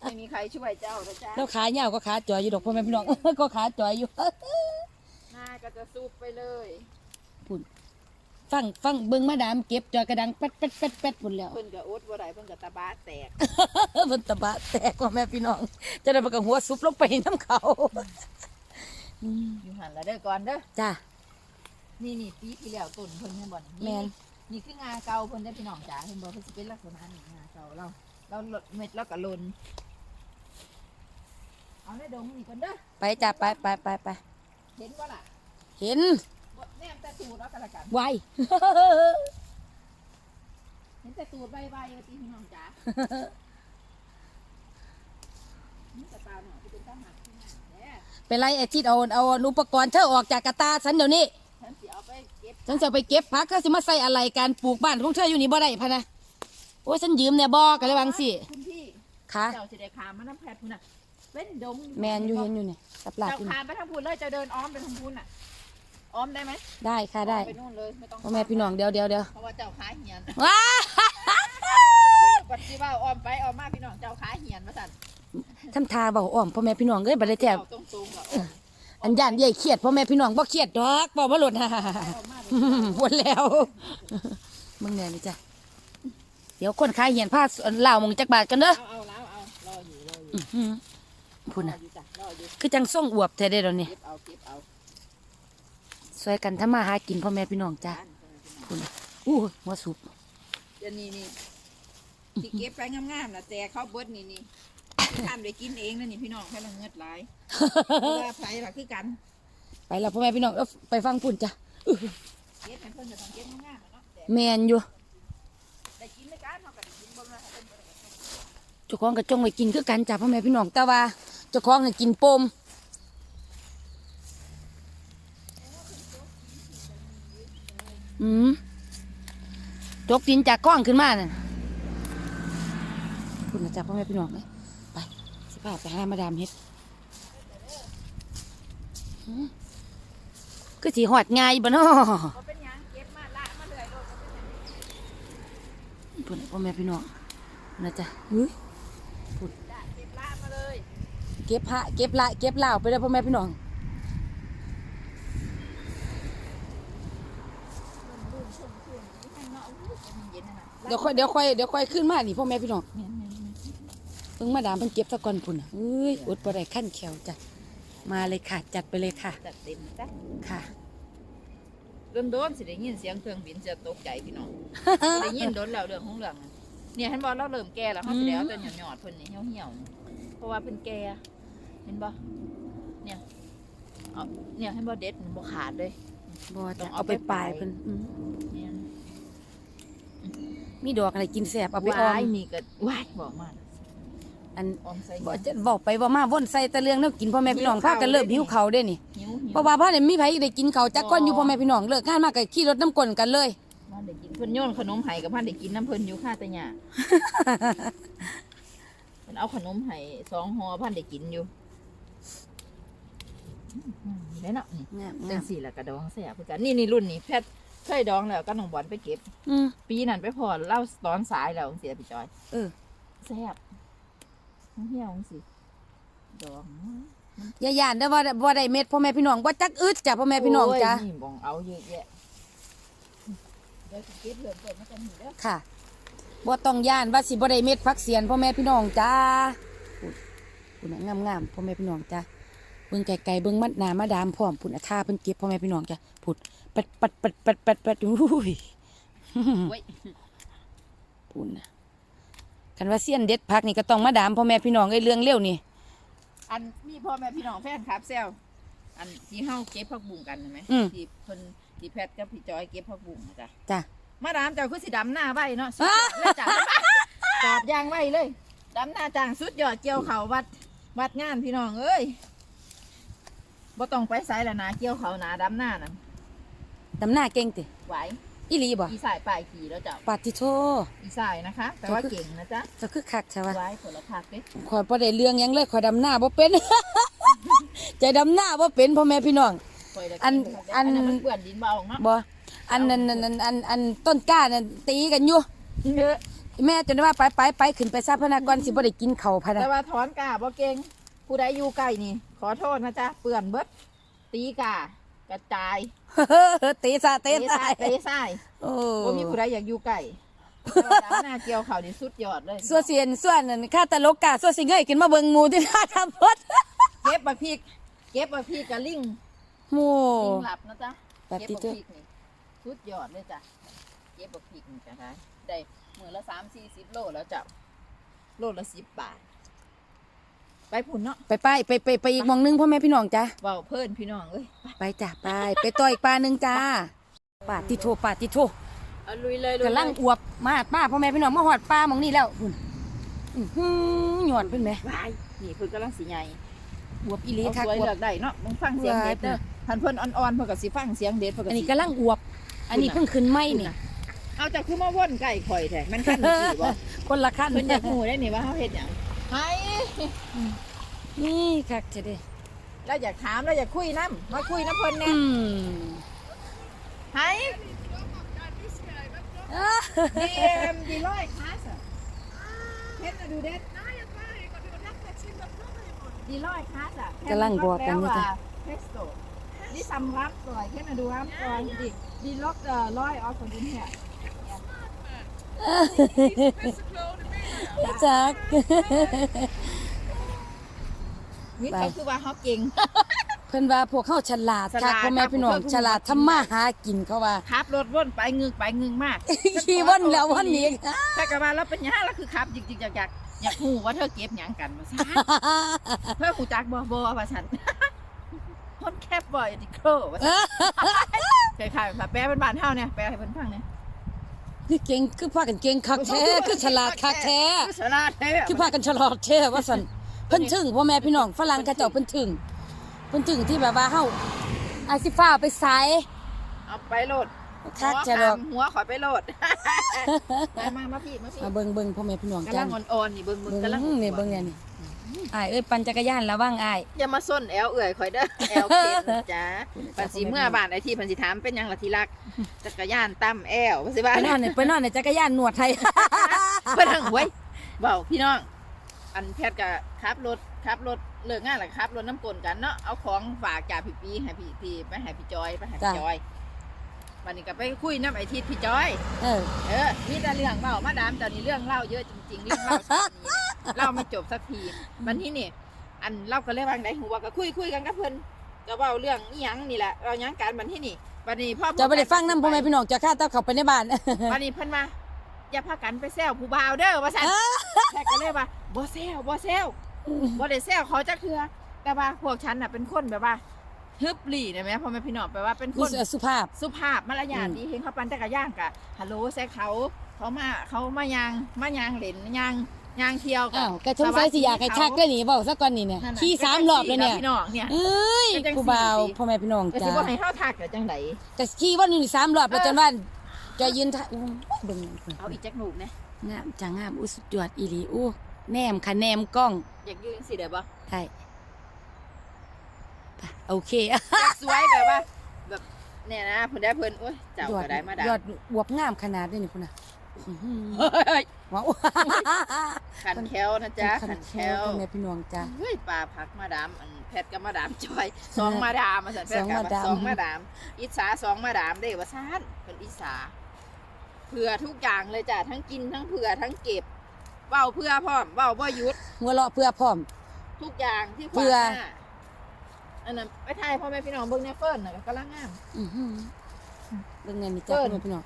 [SPEAKER 1] ไม่มีใครช่วยเจ้านะจ๊ะ
[SPEAKER 2] แล้วขาเหยาวก็ขาจ่อยอยู่ดอกพ่อแม่พี่น้อง ก็ขาจ่อยอยู่
[SPEAKER 1] หน้าก็จะซุบไปเลย
[SPEAKER 2] ฟังฟังเบิ่งมาดามเก็บจอยกระดังแป๊ดแป๊ดแป๊ดแป๊ดพุ่นแล้ว
[SPEAKER 1] เพิ่นก็อดบ่ได้เพิ่นก็ตะบะแตก
[SPEAKER 2] เพิ่นตะบะแตกพ่อแม่พี่น้อง จะได้บ่กับหัวซุบลงไปน้ำเขาอืม
[SPEAKER 1] อยู่หันละเด้อก่อนเด้อ
[SPEAKER 2] จ้า
[SPEAKER 1] นี่นี่ปีที่แล้วต้นเพิ่นเห็นบ่
[SPEAKER 2] แม่
[SPEAKER 1] นี่
[SPEAKER 2] น
[SPEAKER 1] นี่คืองาเก่าเพิ่นได้อพี่น้องจ๋าเห็นบ่เพิ่นสิเป็นลักษณะนี้งาเก่าเราเราลดเม็ดแล้วก็ลนเอาในดงนี่ก่อนเด้อ
[SPEAKER 2] ไปจ้าไปไปไปไป
[SPEAKER 1] เห็นบ่ล่ะ
[SPEAKER 2] เห็น
[SPEAKER 1] บ่แนมแต่ตูดแล้วกันละกัน
[SPEAKER 2] ไว
[SPEAKER 1] เห็นแต่ตูดใบๆว่าติพี่น้องจ๋านี่แต่ตาหน่อยที่เป็นตาหักที่นั่นแหละ
[SPEAKER 2] เป็นไรไอ้ทิดเอาเอาอุปกรณ์เธอออกจากกระตาฉันเดี๋ยวนี้
[SPEAKER 1] ฉันสิเอาไปเก็บ
[SPEAKER 2] ฉันจะไปเก็บผักเธอสิมาใส่อะไรการปลูกบ้านของเธออยู่นี่บ่ได้พะนะโอ้ยฉันยืมเนี่ยบ่กันเลยวังสิ
[SPEAKER 1] คุณพี่
[SPEAKER 2] ค่ะ
[SPEAKER 1] เจ้าสิได้ขามมาน้ำแพทย์พุ่นน่ะเป็นดง
[SPEAKER 2] แมนอยู่เห็นอยู่นี่ตับหลาด
[SPEAKER 1] เจ้า
[SPEAKER 2] อยู่
[SPEAKER 1] ขาม
[SPEAKER 2] นี่
[SPEAKER 1] ไปทางพุ่นเลยเจะเดินอ้อมไปทางพุ่นน่ะ อ้อมได้ไหม
[SPEAKER 2] ได้ค่ะได้
[SPEAKER 1] ไปนู่นเลยไม่ต้อง
[SPEAKER 2] พ่อแม่พี่น้องเดี๋ยวเดี๋ยวเดี๋ยว
[SPEAKER 1] เพราะว่าเจ้าขาเหียน
[SPEAKER 2] ว้า
[SPEAKER 1] บัดที่ว่าอ้อมไปอ้อมมาพี่น้องเจ้าขาเหียนมาสั่น
[SPEAKER 2] ทำทาเบาอ้อมพ่อแม่พี่น้องเอ้ยบ่ได้แท้
[SPEAKER 1] เจ้าตรงตรงๆอะ
[SPEAKER 2] อันย่านใหญ่เครียดพ่อแม่พี่น้องบ่เครียดดอกบ่บ่หลุดฮ่า
[SPEAKER 1] อ้อมมา
[SPEAKER 2] หมดแล้วมึงเนี่ยนี่จ้ะเดี๋ยวคนขายเหียนผ้าเหล่าวมึงจักบาทกันเด้อ
[SPEAKER 1] เอาเอาแล้วเอารออยู่รออยู่
[SPEAKER 2] อื้อหือพุ่น
[SPEAKER 1] รอ
[SPEAKER 2] น่ะ
[SPEAKER 1] อยู่จ้ะรออยู่
[SPEAKER 2] คือจังส่งอวบแท้เด้อเดี๋ยวนี้
[SPEAKER 1] เก็บเอาเก็บเอา
[SPEAKER 2] สวยกันทำมาหากินพ่อแม่พี่น้องจ้ะ
[SPEAKER 1] บ้านเพิ่นน่ะพี่น้อง
[SPEAKER 2] พุ่นน่ะอู้หัวสุบ
[SPEAKER 1] เดี๋ยวนี้นี่ที่เก็บไปงามๆนะแต่เขาเบิดนี่นี่ที่ทำได้กินเองนะนี่พี่น้องแค่ละเงิดหลายเพราะว่าไผล่ะคือกัน
[SPEAKER 2] ไปแล้วพ่อแม่พี่น้องเอ้อไปฟังพุ่นจ้ะ
[SPEAKER 1] เก็บให้เพิ่นจะต้องเก็บงามๆอะเนาะแต่
[SPEAKER 2] แมนอยู่
[SPEAKER 1] ได้กินด้วยกันเฮาก็ได้กินบ่แม่นให้เพิ่นบ่ได้
[SPEAKER 2] เจ้าของก็จงไว้กินคือกันจ้ะพ่อแม่พี่น้องแต่ว่าเจ้าของให้กินปม อืมจกดินจากกล้องขึ้นมาน่ะพุ่นะจ้ะพ่อแม่พี่น้องเอ้ยไปสิพาไปหามาดามเฮ็ดก็สิหอดง่ายบ่เนาะ
[SPEAKER 1] ปุ่
[SPEAKER 2] นน่ะพ่อแม่พี่น้องนะจ๊ะอุ้ย
[SPEAKER 1] จ้ะเก็บละมาเลย
[SPEAKER 2] เก็บพระเก็บละเก็บเหล้าไปเลยพ่อแม่พี่น้อง
[SPEAKER 1] รุ่นๆชุ่มๆอยู่ข้างนอกอู้ยมัน เย็นนั่นน่ะ
[SPEAKER 2] เดี๋ยวค่อยเดี๋ยวค่อยเดี๋ยวค่อยขึ้นมานี่พ่อแม่พี่น้อง
[SPEAKER 1] แม่น
[SPEAKER 2] เพิ่งมาดามเพิ่งเก็บซะก่อนพุ่นน่ะเอ้ยอดบ่ได้ขั้นแขวจ้ะมาเลยค่ะ จัดไปเลยค่ะ
[SPEAKER 1] ๆจัดเต็มจ้ะ
[SPEAKER 2] ค่ะ
[SPEAKER 1] โดนๆสิได้ยินเสียงเครื่องบินจะตกใจพี่น้องได้ยินโดนแล้วเรื่องของเรื่องอะเนี่ยเห็นบ่เราเริ่มแก่แล้วเฮาสิได้เอาแต่หยอดๆเพิ่นนี่เหี่ยวๆนี่เพราะว่าเป็นแกเห็นบ่เนี่ยเอาเนี่ยให้บ่เด็ดมันบ่ขาดเลย
[SPEAKER 2] บ่
[SPEAKER 1] ต้
[SPEAKER 2] จะ
[SPEAKER 1] อง
[SPEAKER 2] เอา
[SPEAKER 1] เอา
[SPEAKER 2] ไป
[SPEAKER 1] ไป
[SPEAKER 2] ปลาย
[SPEAKER 1] ปลาย
[SPEAKER 2] เพิ่นอืม
[SPEAKER 1] เนี่ย
[SPEAKER 2] มีดอกอะไรกินแซ่บเอาไปออ
[SPEAKER 1] วามยนี่ก็วายบอกมา
[SPEAKER 2] อัน
[SPEAKER 1] ออมใส่
[SPEAKER 2] บ่จะบอกไปบ่มาวนใส่แต่เรื่องแนวกินพ่อแม่พี่น้องพากันเลิกหิวเขาวเด้นี่
[SPEAKER 1] หิวหิว
[SPEAKER 2] เพราะว่าพ่อเนี่ยมีไผได้กินเขาวจักก้อนอยู่พ่อแม่พี่น้องเลิกงานมาก็ขี่รถน้ำกลนกันเลย
[SPEAKER 1] พันได้กินเพิ่นโยนขนมไห้กับพันได้กินน้ำเพิ่นอยู่ค่าแต่หยาเพิ่นเอาขนมไห้สองห่อพันได้กินอยู่อืมได้เนาะนี่
[SPEAKER 2] งาม
[SPEAKER 1] จังสี่ละกระดองแซ่บคือกันนี่นี่รุ่นนี้แพทย์ เคยดองแล้วก็น้องบอลไปเก็บ
[SPEAKER 2] อืม
[SPEAKER 1] ปีนั้นไปพอเล่าตอนสายแล้วจังซี่ล่ะพี่จอย
[SPEAKER 2] เออ
[SPEAKER 1] แซ่บน้ำเหี่ยวจังสิดอง
[SPEAKER 2] อย่าย่านเด้อว่าบ่ได้เม็ดพ่อแม่พี่น้องบ่จักอึดจ้ะพ่อแม่พี่น้องจ้ะ
[SPEAKER 1] โยนี่บองเอาเยอะแยะเดี๋ยวสิเก็บเพิ่มเติมมาจังนี้เด้อ
[SPEAKER 2] ค่ะบ่ต้องย่านว่าสิบ่ได้เม็ดพักเสียนพ่อแม่พี่น้องจ้าปุ่นปุ่นน่ะงามๆพ่อแม่พี่น้องจ้าเบิ่งไกลๆเบิ่งมัดหน้ามาดามพร้อมปุ่นอาท่าเพิ่นเก็บพ่อแม่พี่น้องจ้ะพุ่นปัดปัดปัดปัดปัดปัดอุ้ย
[SPEAKER 1] เว้ย
[SPEAKER 2] ปุ่นน่ะคันว่าเสี้ยนเด็ดพักนี่ก็ต้องมาดามพ่อแม่พี่น้องไอ้เรื่องเร็วนี่
[SPEAKER 1] อันมีพ่อแม่พี่น้องแฟนครับแซวอันที่เฮาเก็บผักบุ้งกันเห็นไหม
[SPEAKER 2] อืม
[SPEAKER 1] ที่เพิ่นที่แพทย์กับพี่จอยเก็บผักบุ้งนะจ้ะ
[SPEAKER 2] จ้ะ
[SPEAKER 1] มาดามเจ้าคือสิดำหน้าไว้เนาะสุดยอดเลยจ้ะจอดยางไว้เลยดำหน้าจางสุดยอดเกี่ยวเขาวัดวัดงานพี่น้องเอ้ย บ่ต้องไปไสแล้วนะเกี่ยวเขาหนาดำหน้าน่ะ
[SPEAKER 2] ดำหน้าเก่งติ
[SPEAKER 1] ไหว
[SPEAKER 2] อีหลีบ่
[SPEAKER 1] อีสายปลายขี่แล้วจ้ะ
[SPEAKER 2] ปาติโท
[SPEAKER 1] อีสายนะคะแต่ว่าเก่งนะจ๊ะ
[SPEAKER 2] เจะคือคักใช่ปะ
[SPEAKER 1] ไว้ผลพักเด้
[SPEAKER 2] ขอยบ่ได้เรื่องหยังเลยขอยดำหน้าบ่เป็น ใจดำหน้าบ่เป็นพ่อแม่พี่น้อง
[SPEAKER 1] ปล่อยละ
[SPEAKER 2] อัน
[SPEAKER 1] เก่ง
[SPEAKER 2] อัน
[SPEAKER 1] นั้นมันเปื้อนดินเบาเนาะ
[SPEAKER 2] บ่อันนั้นอันอันอันอันต้นกล้านั่นตีกันอยู่
[SPEAKER 1] เยอะ
[SPEAKER 2] แม่จนว่าไปไปไปขึ้นไปซะพนักงานสิบ่ได้กินข้าวพะนะ
[SPEAKER 1] แต่ว่าถอนกาบ่เก่งผู้ใดอยู่ใกล้นี่ ขอโทษนะจ๊ะเปื้อนเบิดตีกากระจาย
[SPEAKER 2] เตะซะเตะ
[SPEAKER 1] เตะ
[SPEAKER 2] ซะ
[SPEAKER 1] ซ้ายเตะซ้าย
[SPEAKER 2] โอ้
[SPEAKER 1] บ่มีผู้ใดอยากอยู่ใกล้แต่ว่าดำหน้าเกี่ยวเขานี่สุดยอดเลย
[SPEAKER 2] ส่วนเสียนส่วนนั่นค่าตลกกะส่วนสิเงยขึ้นมาเบิ่งหมู่ที่ท่าทำพด
[SPEAKER 1] เก็บบักพริก เก็บบักพริกกับลิง
[SPEAKER 2] หมู่
[SPEAKER 1] ลิงหลับนะจ๊ะ
[SPEAKER 2] แบบ
[SPEAKER 1] เก็บ
[SPEAKER 2] ที่
[SPEAKER 1] บัก
[SPEAKER 2] เจ้า
[SPEAKER 1] พริกนี่สุดยอดเลยจ้ะเก็บบักพริกนี่จ้ะคะได้มื้อละ3 40โลแล้วจ้ะโลละ10บาท ไปพุ่นเนาะ
[SPEAKER 2] ไปไปไปไปไปอีกหมองนึงพ่อแม่พี่น้องจ้ะ
[SPEAKER 1] เว้าเพิ่นพี่น้องเอ้ย
[SPEAKER 2] ไปจ้ะไปไปต่ออีกปลาหนึงจ้าปาติโทปาติโท
[SPEAKER 1] เอาลุยเลย
[SPEAKER 2] กำลังอวบมาป้าพ่อแม่พี่น้องมาหอดปลาหมองนี่แล้วพุ่นอื้อหือหย่อนเพิ่นแหม
[SPEAKER 1] วายนี่เพิ่นกำลังสิใหญ่
[SPEAKER 2] อวบอีหลี
[SPEAKER 1] เอา
[SPEAKER 2] คัก
[SPEAKER 1] สวย
[SPEAKER 2] อว
[SPEAKER 1] เลื
[SPEAKER 2] บ
[SPEAKER 1] อกได้เนาะมึงฟังเสียงเด็ดเด้อพันเพิ่นอ่อนๆเพิ่นก็สิฟังเสียงเด็ดเพิ่นก็
[SPEAKER 2] อัน
[SPEAKER 1] สิ
[SPEAKER 2] นี้กำลังอวบ อันนี้เพิ่งขึ้นไหมนี่
[SPEAKER 1] เอาจากคือมาว่นไก่ข่อยแท้มันคันนี่สิบ่
[SPEAKER 2] คนละขั้น
[SPEAKER 1] เพิ่นอยากฮู้ได้นี่ว่าเฮาเฮ็ดหยัง ไห้
[SPEAKER 2] นี่คักจะได้
[SPEAKER 1] แล้วอยากถามแล้วอยากคุยนํมาคุยนํเพิ่นแน่
[SPEAKER 2] อืม
[SPEAKER 1] ไห้
[SPEAKER 2] อะ
[SPEAKER 1] ดีเอ็มดีร้อยคลาสอะเฮ็ดน่ะดูเด็ดดีร้อยคลาสอะ
[SPEAKER 2] กำลังบอกกันอยู่จ้ะ
[SPEAKER 1] เพสโตนี่ซัมรับก่อนเฮ็ดน่ะดูรับก่อนดิดีล็อกเอ่อร้อยออฟของดินเนี่ย
[SPEAKER 2] จัก
[SPEAKER 1] นี่
[SPEAKER 2] ไป
[SPEAKER 1] เขาคือว่าเขาเก่ง
[SPEAKER 2] เพิ่นว่าพวกเขาฉลาด
[SPEAKER 1] ฉ
[SPEAKER 2] คั
[SPEAKER 1] ลากด
[SPEAKER 2] พ่อแม่
[SPEAKER 1] ครับ
[SPEAKER 2] พี่น้อง
[SPEAKER 1] เพิ่น
[SPEAKER 2] ฉลาดทำมาหากินเขาว่า
[SPEAKER 1] ขับรถวนไปงึกไปงึงมาก
[SPEAKER 2] ขี่วนแล้ววันนี้
[SPEAKER 1] ถ้ากะว่าเราเป็นหยังเราคือขับจริงๆอยากอยากอยากหูว่าเธอเก็บหยังกันมาซะเพื่อหูจักบ่บ่ว่าฉันคนแคบบ่อยดิโครว่าซั่นคล้ายๆแบบแปลเป็นบ้านเฮาเนี่ยแปลให้เพิ่นฟังเนี่ย
[SPEAKER 2] คือเก่งคือพากันเก่งคักแท้คือฉลาดคักแท้
[SPEAKER 1] คือฉลาดแท้
[SPEAKER 2] คือพากันฉลาดแท้ว่าซั่นเพิ่นถึงพ่อแม่พี่น้องฝรั่งเขาเจ้าเพิ่นถึงเพิ่นถึงที่แบบว่าเฮาอาสิฟ้าไปไส
[SPEAKER 1] เอาไปโหลด
[SPEAKER 2] คัก
[SPEAKER 1] หัว
[SPEAKER 2] จะดอก
[SPEAKER 1] ขามหัวขอยไปโหลดมามามาพี่มาพี่
[SPEAKER 2] มาเบิ่งเบิ่งพ่อแม่พี่น้อง
[SPEAKER 1] กำ
[SPEAKER 2] จั
[SPEAKER 1] ลั
[SPEAKER 2] ง
[SPEAKER 1] งอ่อนๆนี่เบิ่ง
[SPEAKER 2] เบิ่
[SPEAKER 1] เบิ่งกำลัง
[SPEAKER 2] งนี่เบิ่งเนี่ยนี่ อ้ายเอ้ยปั่นจักรยานระวังอ้าย
[SPEAKER 1] อย่ามาส้นแอลเอื่อยข่อยเด้อแอลเข็นนะจ้าปันสีเมื่อบ้านไอที่เพันสิถามเป็นหยังละทีรักจักรยานตั้มแอลว่าสิบ้า
[SPEAKER 2] ไปนอนเนี่ยไปนอนในจักรยานหนวดไทย
[SPEAKER 1] เพื่อนหวยเบาพี่น้อง อันแพทย์กับขับรถขับรถเลิกงานแล้วขับรถน้ำกลนกันเนาะเอาของฝากจากพี่ปีให้พี่พี่ไปให้พี่จอยไปให้พี่
[SPEAKER 2] จ้ะ
[SPEAKER 1] จอย วันนี้ก็ไปคุยน้ำไอทิดพี่จอย
[SPEAKER 2] เออ
[SPEAKER 1] เออมีแต่เรื่องเล่ามาดามตอนนี้เรื่องเล่าเยอะจริงๆเรื่องเล่าชาตินี้เนี่ยเล่าไม่จบสักทีวันที่นี่อันเล่าก็เลยว่าไงหัวก็คุยคุยกันกับเพื่อนก็เว้าเรื่องอีหยังนี่แหละเราหยังการวันที่นี่วันนี้พ่อ
[SPEAKER 2] จะไปได้ฟังน้ำพ่อแม่พี่น้องจะฆ่าเต้าเขาไปในบ้าน
[SPEAKER 1] วันนี้เพิ่นมาอย่าพากันไปแซวผู้บ่าวเด้อว่าซั่นแค่ก็เลยว่าบ่แซวบ่แซวบ่ได้แซวเขาจักเทื่อแต่ว่าพวกฉันน่ะเป็นคนแบบว่า ฮึบหลี่ได้ไหมพ่อแม่พี่น้องแปลว่าเป็นค
[SPEAKER 2] มี
[SPEAKER 1] น
[SPEAKER 2] สุภาพ
[SPEAKER 1] สุภาพมารยาท
[SPEAKER 2] อืม
[SPEAKER 1] ดีเห็นเขาปั่นจักรยานกะฮัลโหลแซกเขาเขามาเขามายางมายางเล่นยางยางเที่ยวกั
[SPEAKER 2] อ้าวกระชงใส่สิอยากให้ชักได้หนิเว้าซะก่อนนี่เนี่ย
[SPEAKER 1] นั่นน่ะ
[SPEAKER 2] ขี่สามรอบเลยเนี่ย
[SPEAKER 1] พี่น้องเนี่ย
[SPEAKER 2] เอ้ย
[SPEAKER 1] เป็นจัง
[SPEAKER 2] กูบ่าว
[SPEAKER 1] สี่สิ
[SPEAKER 2] พ่อแม่พี่น้อง
[SPEAKER 1] ก็สิ
[SPEAKER 2] จ้า
[SPEAKER 1] บ่ให้เฮาทักแต่จังได
[SPEAKER 2] แต่ขี่วันหนึงนี่สามรอบแล้ว
[SPEAKER 1] เออ
[SPEAKER 2] จนว่าจะยืนท่าอู้เบิ่ง
[SPEAKER 1] เอาอีกจักหนูกนะ
[SPEAKER 2] งามจังงามอู้สุดยอดอีหลีอู้แนมค่ะแนมกล้อง
[SPEAKER 1] อยากยืนสิได้บ่
[SPEAKER 2] ใช่ไป โอเค
[SPEAKER 1] อยากสวยแบบว่าแบบเนี่ยนะเพิ่นได้เพิ่นโอ้ยเจ้าก็ได้มาดาย
[SPEAKER 2] อดอวบงามขนาดนี้นี่พุ่นน่ะอื้อหือ
[SPEAKER 1] เฮ้ย
[SPEAKER 2] ว้าว
[SPEAKER 1] ขันแคลนะจ๊ะ
[SPEAKER 2] ขั
[SPEAKER 1] ขั
[SPEAKER 2] น
[SPEAKER 1] น
[SPEAKER 2] แค
[SPEAKER 1] แค
[SPEAKER 2] ล
[SPEAKER 1] ล
[SPEAKER 2] พ่อแม่พี่น้องจ้า
[SPEAKER 1] เฮ้ยปลาพักมาดามอันแพทย์กับมาดามจอยสองมาดามมาสั่นแพทย์กับ
[SPEAKER 2] สองมาดาม
[SPEAKER 1] สองมาดามอิสาสองมาดามเด้ว่าซ่านเป็นอิสาเผื่อทุกอย่างเลยจ้ะทั้งกินทั้งเผื่อทั้งเก็บเว้าเพื่อพร้อมเว้าบ่หยุด
[SPEAKER 2] หัวเราะเพื่อพร้อม
[SPEAKER 1] ทุกอย่างที่ข
[SPEAKER 2] เผื่
[SPEAKER 1] วาง
[SPEAKER 2] อ
[SPEAKER 1] หน้า อันนั้นไปถ่ายพ่อแม่พี่น้องเบิ่งในเฟิร์นน่ะก็กำลังงาม
[SPEAKER 2] อื้อหือเบิ่งไงนี่จ้า
[SPEAKER 1] เฟิ่
[SPEAKER 2] พ่อนแม่พี่น้อง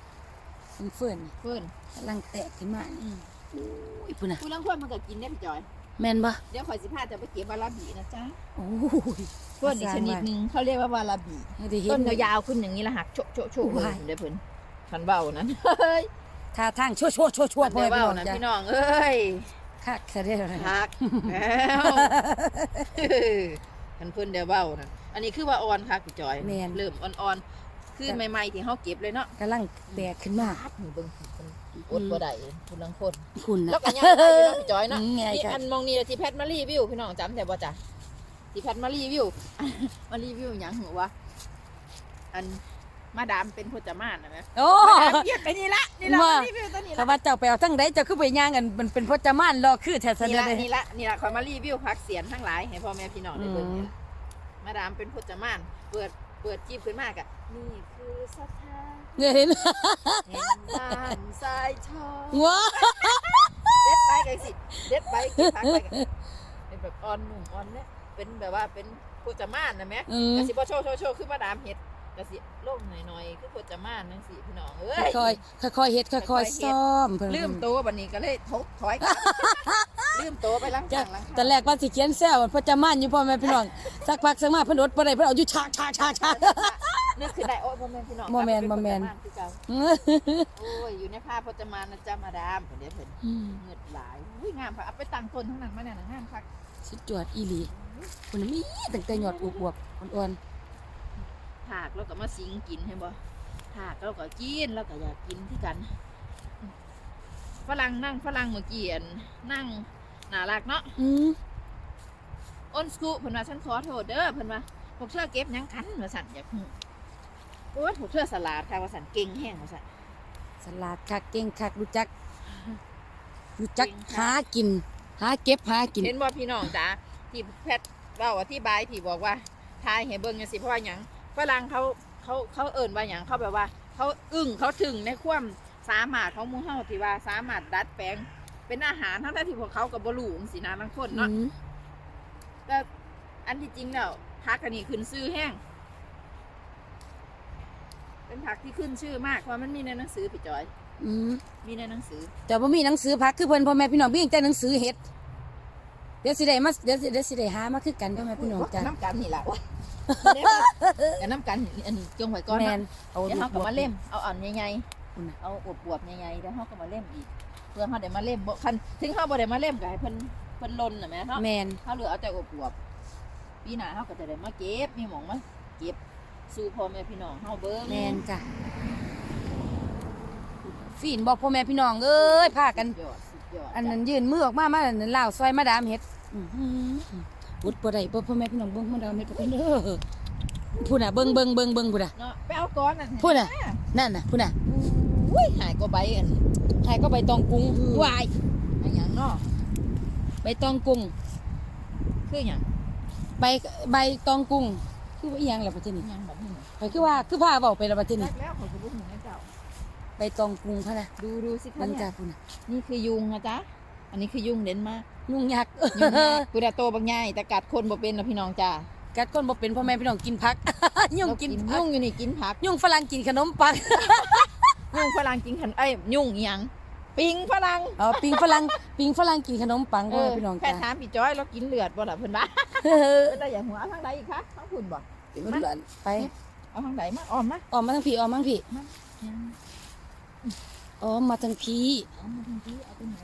[SPEAKER 2] มันเฟื่อนนี่
[SPEAKER 1] เฟิร์น
[SPEAKER 2] กำลังแตกขึ้นมานี่อุ้ยพุ่นน่ะ
[SPEAKER 1] ผู้ลังคนมันก็กินได้พี่จอย
[SPEAKER 2] แม่นบ่
[SPEAKER 1] เดี๋ยวข่อยสิพาจะไปเก็บวาลาบีนะจ๊ะ
[SPEAKER 2] โอ้ย
[SPEAKER 1] เฟิร์นอีกชนิดหนึงเขาเรียกว่าวาลาบี
[SPEAKER 2] ให้ได้เห็
[SPEAKER 1] ต้
[SPEAKER 2] น
[SPEAKER 1] นยาวๆขึ้นอย่างนี้ละหักโชะโชะโชะเล
[SPEAKER 2] ว้าย
[SPEAKER 1] ยเดี๋ยวเพิ่นคันเบ้านั้นเฮ้ย
[SPEAKER 2] ท่าทางชั่วชั่วชั่วชั่ว
[SPEAKER 1] คัน
[SPEAKER 2] พ่อ
[SPEAKER 1] เดี๋ยว
[SPEAKER 2] แม่พี่น้อง
[SPEAKER 1] เบ้านั้น
[SPEAKER 2] จ้า
[SPEAKER 1] พี่น้องเอ้ย
[SPEAKER 2] คักซะเด้อ
[SPEAKER 1] หักแล้ว คันเพิ่นเดี๋ยวเบ้านั้นอันนี้คือว่าอ่อนค่ะพี่จอย
[SPEAKER 2] แม่น
[SPEAKER 1] เริ่มอ่อนๆคือใหม่ๆที่เฮาเก็บเลยเนาะ
[SPEAKER 2] กำลังแตกขึ้นมา
[SPEAKER 1] พัดนี่เบิ่งสิเพิ่นอดบ่ได้ผู้ลังคน
[SPEAKER 2] คุณนะ
[SPEAKER 1] แล้วก็ย่างไปอยู่เนาะพี่จอยเนาะ
[SPEAKER 2] อืมไง
[SPEAKER 1] นี่
[SPEAKER 2] ค่ะ
[SPEAKER 1] อันมองนี่ที่แพทมารีวิวพี่น้องจำแต่บ่จ้ะที่แพทมารีวิว มารีวิวหยังหัววะอัน มาดามเป็นพจมานนะแม่
[SPEAKER 2] โอ้
[SPEAKER 1] มาดามเกียดไปนี่ละนี่ละ
[SPEAKER 2] ว่า
[SPEAKER 1] มา รีวิวตัวนี้
[SPEAKER 2] ถ้า
[SPEAKER 1] ละ
[SPEAKER 2] ว่าเจ้าไปเอาทั้งใดเจ้าคือไปย่างกันมันเป็นพจมานรอคือแท้ซะ
[SPEAKER 1] นี่
[SPEAKER 2] เด้อ
[SPEAKER 1] ละ
[SPEAKER 2] เด้อ
[SPEAKER 1] นี่ละนี่ละคอยมารีวิวพักเสียนทั้งหลายให้พ่อแม่พี่น้องได้เบิ่ง
[SPEAKER 2] อืม
[SPEAKER 1] นี่ล่ะมาดามเป็นพจมาน เปิดเปิดจีบขึ้นมากะนี่คือสถาน
[SPEAKER 2] เนี่ยเห็น
[SPEAKER 1] แห่งบ้านทรายทอง
[SPEAKER 2] ว้า
[SPEAKER 1] เด็ดไปไกันสิเด็ดไปเก็บพักไปกันเป็นแบบอ่อนหนุ่มอ่อนเนี่ยเป็นแบบว่าเป็นพจมานนะแม่
[SPEAKER 2] อืม
[SPEAKER 1] กะสิบ่โชว์โชว์โชว์คือมาดามเฮ็ด กะสิลงหน่อยๆคือพจมานจังซี่พี่น้องเอ้ย
[SPEAKER 2] ค่อยๆค่อยๆเฮ็ดค่อยๆซ้อมเพิ่น
[SPEAKER 1] ลืมตัวบัดนี้ก็เลยทบถอยกลับลืมตัวไปล้าง
[SPEAKER 2] จ้ะ
[SPEAKER 1] จางล้าง
[SPEAKER 2] ตอนแรกว่าสิเขียนแซวพจมานอยู่พ่อแม่พี่น้องสักพักสักมาเพิ่นอดบ่ได้เพิ่นเอาอยู่ฉากฉากฉากฉาก
[SPEAKER 1] นึกขึ้นได้โอ้ยบ่แม่นพี่น้อง
[SPEAKER 2] บ่แม่น
[SPEAKER 1] กลั
[SPEAKER 2] บ่แม่น
[SPEAKER 1] เป็พจาคือเก่าโอ้ยอยู่ในภาพพจมานนะจ๊ะมาดามเพิ่นเด้เพิ่น
[SPEAKER 2] อืม
[SPEAKER 1] เงิดหลายอุ้ยงามค่ะเอาไปตั้งต้นทั้งนั้นมาเนี่ยนะงามคัก
[SPEAKER 2] สุดยอดอีหลีเพิ่นมีตั้งแต่ยอดอวบๆอ่อน
[SPEAKER 1] ถากแล้วก็มาสิงกินให้บ่ถากแล้วก็กินแล้วก็อยากกินที่กันฝรั่งนั่งฝรั่งเมื่อกี้อันนั่งน่ารักเนาะ
[SPEAKER 2] ๆอืม
[SPEAKER 1] อ้นสกูเพิ่นว่าฉันขอโทษเด้อเพิ่นว่าพวกเธอเก็บหยังกันว่าสั่นอยากฮู้โอ้ยพวกเธอสลาดค่ะว่าสั่นเก่งแฮงว่าสั่น
[SPEAKER 2] สลัดคักเก่งคักรู้จักรู้จัก
[SPEAKER 1] เก่งคัก
[SPEAKER 2] หากิน หาเก็บหากิน
[SPEAKER 1] เห็นบ่พี่น้องจ๋าที่แพทย์เว้าอธิบายที่บอกว่าทายให้เบิ่งจังซี่เพราะว่าหยัง ฝรั่งเขาเขาเขาเอิ้นว่าหยังเขาแบบว่า เขาอึ้งเขาถึงในความสามารถของหมู่เฮาที่ว่าสามารถดัดแปลง เป็นอาหารทั้งๆที่พวกเขาก็บ่รู้จังซี่นะบางคนเนาะ
[SPEAKER 2] อืม
[SPEAKER 1] ก็อันที่จริงแล้วผักอันนี้ขึ้นชื่อแห้งเป็นผักที่ขึ้นชื่อมากเพราะมันมีในหนังสือพี่จอย
[SPEAKER 2] อืม
[SPEAKER 1] มีในหนังสือ
[SPEAKER 2] แต่ว่ามีหนังสือพักคือเพิ่นพ่อแม่พี่น้องมีแต่หนังสือเฮ็ดเดี๋ยวสิได้มาเดี๋ยวสิเดี๋ยวสิได้หามาคือกันพ่อแม่พี่น้องจ้ะ
[SPEAKER 1] น้ำกันนี่แหละ แต่น้ำกันอันนี้จงไว้ก่อน
[SPEAKER 2] แม
[SPEAKER 1] เนาะ
[SPEAKER 2] นเอา
[SPEAKER 1] เดี๋ยวเขาก็มาเล่มเอาอ่อนใหญ่
[SPEAKER 2] คุณน่ะ
[SPEAKER 1] ๆเอาอวบๆใหญ่ๆเดี๋ยวเขาก็มาเล่มอีก เพื่อเขาได้มาเล่มบ่คันถึงเขาบ่ได้มาเล่มก็ให้เพิ่นเพิ่นลนน่ะแหม่เนาะ
[SPEAKER 2] แมน
[SPEAKER 1] เขาเหลือเอาแต่อวบๆปีหน้าเขาก็จะได้มาเก็บมีหมองมาเก็บสู่พ่อแม่พี่น้องเฮาเบิ่ง
[SPEAKER 2] แมนจ้ะฟีนบอกพ่อแม่พี่น้องเอ้ยพากัน
[SPEAKER 1] สุดยอดสุดยอด
[SPEAKER 2] อันนั้นยื่นมือออกมามาอันนั้นลาวซอยมาดามเฮ็ดอื้อหือ บุดบ่ได้บ่พ่อแม่พี่น้องเบิ่งมาดามเฮ็ดบ่เป็นเด้อพูดน่ะเบิ่งเบิ่งเบิ่งเบิ่งพูดน่ะ
[SPEAKER 1] เนาะไปเอาก้อนนั่น
[SPEAKER 2] พูดน่ะนั่นน่ะพูดน่ะ
[SPEAKER 1] อุ้ยหายก็ใบอัน
[SPEAKER 2] ใครก็ใบตองกุ้งวาย
[SPEAKER 1] อันหยังเนาะ
[SPEAKER 2] ใบตองกุ้ง
[SPEAKER 1] คือหยัง
[SPEAKER 2] ใบใบตองกุ้งคือว่าอีหยังล่ะประเทศนี้
[SPEAKER 1] หยังแบบนี้
[SPEAKER 2] ไปคือว่าคือพาเว้าไปละประเทศ
[SPEAKER 1] แร
[SPEAKER 2] นี้
[SPEAKER 1] กแล้วเขาจะรู้หนูนะเจ้า
[SPEAKER 2] ใบตองกุ้งพะนะ
[SPEAKER 1] ดูดูสิคะ
[SPEAKER 2] มัน
[SPEAKER 1] เนี่
[SPEAKER 2] จ้ายพูดน่ะ
[SPEAKER 1] นี่คือยุงนะจ๊ะ อันนี้คือยุงเด่นมาก
[SPEAKER 2] ยุ่งยาก
[SPEAKER 1] ยุงมากกูแต่โตบางใหญ่แต่กัดคนบ่เป็นนะพี่น้องจ้า
[SPEAKER 2] กัดคนบ่เป็นพ่อแม่พี่น้องกินผัก ยุ่งกินผัก
[SPEAKER 1] ยุ่งอยู่นี่กินผัก
[SPEAKER 2] ยุ่งฝรั่งกินขนมปัง
[SPEAKER 1] ยุ่งฝรั่งกินขันเอ้ยยุ่งอีหยังปิงฝรั่ง
[SPEAKER 2] เอาปิงฝรั่งปิงฝรั่งกินขนมปังพ่อแม่พี่น้อง
[SPEAKER 1] แค่
[SPEAKER 2] จ้า
[SPEAKER 1] ถามพี่จ้อยเรากินเลือดบ่ล่ะเพิ่นว่า
[SPEAKER 2] เฮ้อ
[SPEAKER 1] แต่อย่าหัวเอาทางใดอีกคะทางคุณบ่
[SPEAKER 2] ไป
[SPEAKER 1] เอาทางใดมาอ้อมมา
[SPEAKER 2] ออกมาทางพี่ออกมาทางพี่
[SPEAKER 1] ยัง
[SPEAKER 2] ออกมาทางพี่
[SPEAKER 1] เอามาทางนี้เอาไปไหน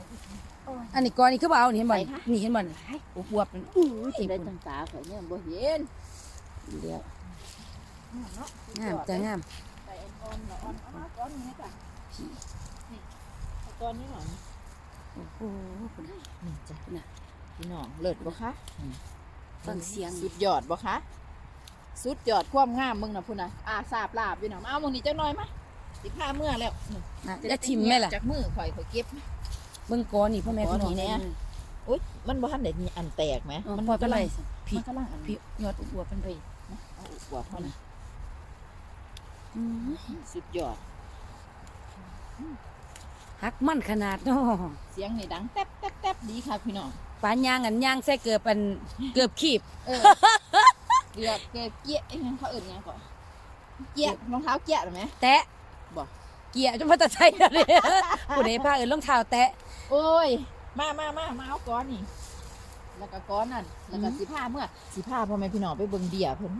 [SPEAKER 1] อีกอ้อม
[SPEAKER 2] อันนี้ก่อนนี่คือบ่เอานี่เห็นบ่
[SPEAKER 1] ไหนคะ
[SPEAKER 2] นี่เห็นบ่นี่อวบๆนั่นอู้ย
[SPEAKER 1] สิ
[SPEAKER 2] ติ
[SPEAKER 1] ได้
[SPEAKER 2] ด
[SPEAKER 1] ทางตาข่อยเนี่ยบ่เห็น
[SPEAKER 2] เดียว
[SPEAKER 1] เนาะ
[SPEAKER 2] งามจ้างาม
[SPEAKER 1] ใส่อ่อนๆเนาะอ่อนเอามาก้อนนี้จ้ะนี่เอาก้อนนี้หน่อย
[SPEAKER 2] โอ้โหพุ่นน่ะ
[SPEAKER 1] นี่จ้ะ
[SPEAKER 2] พุ่นน่ะ
[SPEAKER 1] พี่น้องเลิศบ่คะ
[SPEAKER 2] ฟังเสียง
[SPEAKER 1] สุดยอดบ่คะสุดยอดความงามมึงน่ะพุ่นน่ะอาสาบลาบอยู่น่ะมาเอามึงนี่จักหน่อยมาสิพาเมื่อแล้วนี่
[SPEAKER 2] นะอย่าทิ่มแม่ล่ะ
[SPEAKER 1] จากมือข่อยข่อยเก็บ
[SPEAKER 2] เบิ่งก่อนนี่พ่อแม่พี่น้อง
[SPEAKER 1] ก่อนนี่แน่อุ้ยมันบ่ทันได้มีอันแตกไหม
[SPEAKER 2] อ๋อ
[SPEAKER 1] มัน
[SPEAKER 2] พอเป็นไร
[SPEAKER 1] กำลัง
[SPEAKER 2] พี่
[SPEAKER 1] มันกำลังอัน
[SPEAKER 2] พี่ยอดอวบๆเป็นไป
[SPEAKER 1] เอาอุบวบเท่านั้น
[SPEAKER 2] อืม
[SPEAKER 1] สุดยอด
[SPEAKER 2] ฮักมันขนาดเนาะ
[SPEAKER 1] เสียงนี่ดังแต๊บแต๊บแต๊บดีค่ะพี่น้อง
[SPEAKER 2] ปานยางอันยางใส่เกือบอันเกือบขีบ
[SPEAKER 1] เออเกือบเกือบเกี้ยไอ้ยังเขาเอิ่นหยังก่อนเกี้ยรองเท้าเกี้ยหรือไหม
[SPEAKER 2] แตะ
[SPEAKER 1] บ่
[SPEAKER 2] เกียร์จนพัตะไทยเลยผู้ใดพาเอินรองเท้าแตะ
[SPEAKER 1] โอ้ย มามามามาเอาก้อนนี่ แล้วก็ก้อนนั่น แล้วก็
[SPEAKER 2] อืม
[SPEAKER 1] สีผ้าเมื่อสีผ้าพ่อแม่พี่น้องไปเบิ่งเบียร์เพิ่น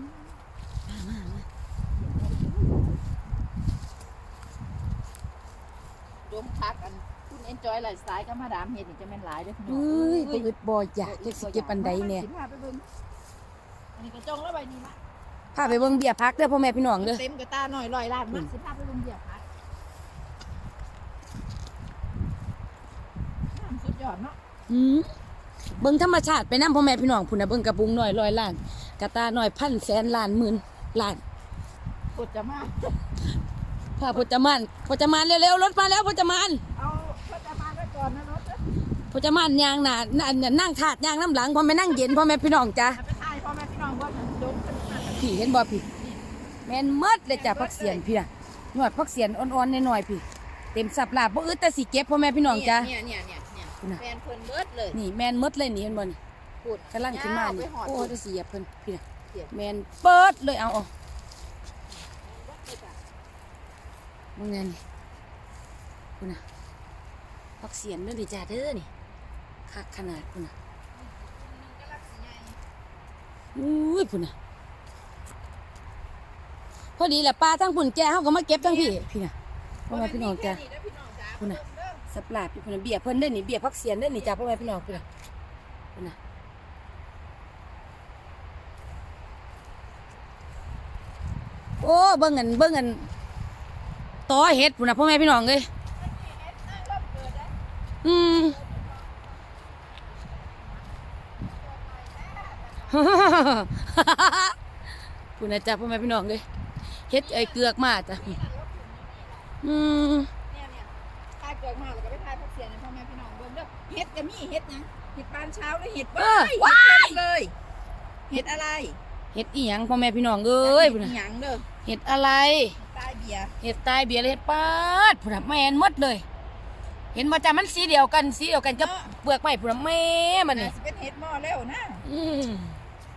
[SPEAKER 1] ดมพักอันคุณเอนจอยไลฟ์สไตล์ก็มาดามเฮ็ดนี่จะแม่นหลายเด้อพี่น้อง
[SPEAKER 2] เอ้ยบ่อึดบ่อยากจะสิเก็บอันใดเนี่ย
[SPEAKER 1] สิผ้าไปเบิ่งอันนี้ก็จองแล้วใบนี้ละ
[SPEAKER 2] พาไปเบิ่งเบียร์พักเด้อพ่อแม่พี่น้องเด้อ
[SPEAKER 1] เต็มกระตาหน่อยลอยล้านมาสิผ้าไปเบิ่งเบียร์พักน้ำสุดย อดเนาะ
[SPEAKER 2] อืมเบิ่งธรรมชาติไปนํพ่อแม่พี่น้องพุ่นน่ะเบิ่งกระบุงน้อยร้อยล้านกระตาน้อยพันแสนล้านหมื่นล้าน
[SPEAKER 1] กดจะมา
[SPEAKER 2] พาพจมานพจมานเร็วๆรถมาแล้วพจมาน
[SPEAKER 1] เอากดจะมาไว้ก่อนนะรถเด้อ
[SPEAKER 2] พจมานยางหน้านั่นน่ะนั่งถาดยางน้ำหลังพ่อแม่นั่งเย็นพ่อแม่พี่น้องจ้ะ
[SPEAKER 1] เอาไปถ่ายพ่อแม่พี่น้องว่าดมกันมา
[SPEAKER 2] พี่เห็นบ่พี่แม่นหมดเลยจ้ะพักเสียนพี่น่ะหนวดพักเสียนอ่อนๆหน่อยๆพี่เต็มสับลาบบ่อึดแต่สิเก็บพ่อแม่พี่น้องจ้ะ
[SPEAKER 1] เนี่ยเนี่ยเนี่ย เนี่ย
[SPEAKER 2] น่ะ
[SPEAKER 1] แฟนเพิ่นเบิดเลย
[SPEAKER 2] นี่แม่นหมดเลยนี่เห็นบ่นี่
[SPEAKER 1] พูด
[SPEAKER 2] กำลังขึ้นมา
[SPEAKER 1] ไป
[SPEAKER 2] นี่
[SPEAKER 1] หอด
[SPEAKER 2] โอ้
[SPEAKER 1] พูด
[SPEAKER 2] จะสิเหยียบเพิ่นพี่น่ะ
[SPEAKER 1] เสียบ
[SPEAKER 2] แม่นเปิดเลยเอาเอามึงไงนี่คุณน่ะพักเสียนเด้อดิจ้าเด้อนี่คักขนาดคุณน่ะอุ้ยพุ่นน่ะพอดีแหละปลาทั้งพุ่นแก่เฮาก็มาเก็บทั้งพี่พี่น่ะพ่อแม่พี่น้องจ้ะ
[SPEAKER 1] แค่นี้นะ พี่น้องจ้า
[SPEAKER 2] ดน่ะสับลาบพี่พุ่นนะเบียร์เพิ่นได้อนี่เบียร์พักเสียนได้อนี่จ้าพ่อแม่พี่น้องพุ่นน่ะพุ่นน่ะโอ้เบิ่งกันเบิ่งกันต่อเฮ็ดพุ่นน่ะพ่อแม่พี่น้องเอ้ยอืม พุ่นน่ะจ้าพ่อแม่พี่น้องเอ้ยเฮ็ดไอ้เกือกมาจ้ะอืม
[SPEAKER 1] เฮ็ดก็มีเฮ็ดหยังเฮ็ดปานเช้าหรือเฮ็ด
[SPEAKER 2] เอ
[SPEAKER 1] ว้า
[SPEAKER 2] อย
[SPEAKER 1] เฮ็ดเต็มเลยเฮ็ดอะไร
[SPEAKER 2] เฮ็ดอีหยังพ่อแม่พี่น้องเอ้ยพุ่น
[SPEAKER 1] เฮ็ด
[SPEAKER 2] น่ะ
[SPEAKER 1] หยังเด้อ
[SPEAKER 2] เฮ็ดอะไร
[SPEAKER 1] ตายเบียร์
[SPEAKER 2] เห็ดตายเบียร์เลยเห็ดปาดผุนแม่นหมดเลย เห็นมาจ้ามันสีเดียวกันสีเดียวกันกับเปลือกไม้ผุนแม่มัน
[SPEAKER 1] น่า
[SPEAKER 2] นี่
[SPEAKER 1] สิเป็นเฮ็ดหม้อแล้วนะ
[SPEAKER 2] อืม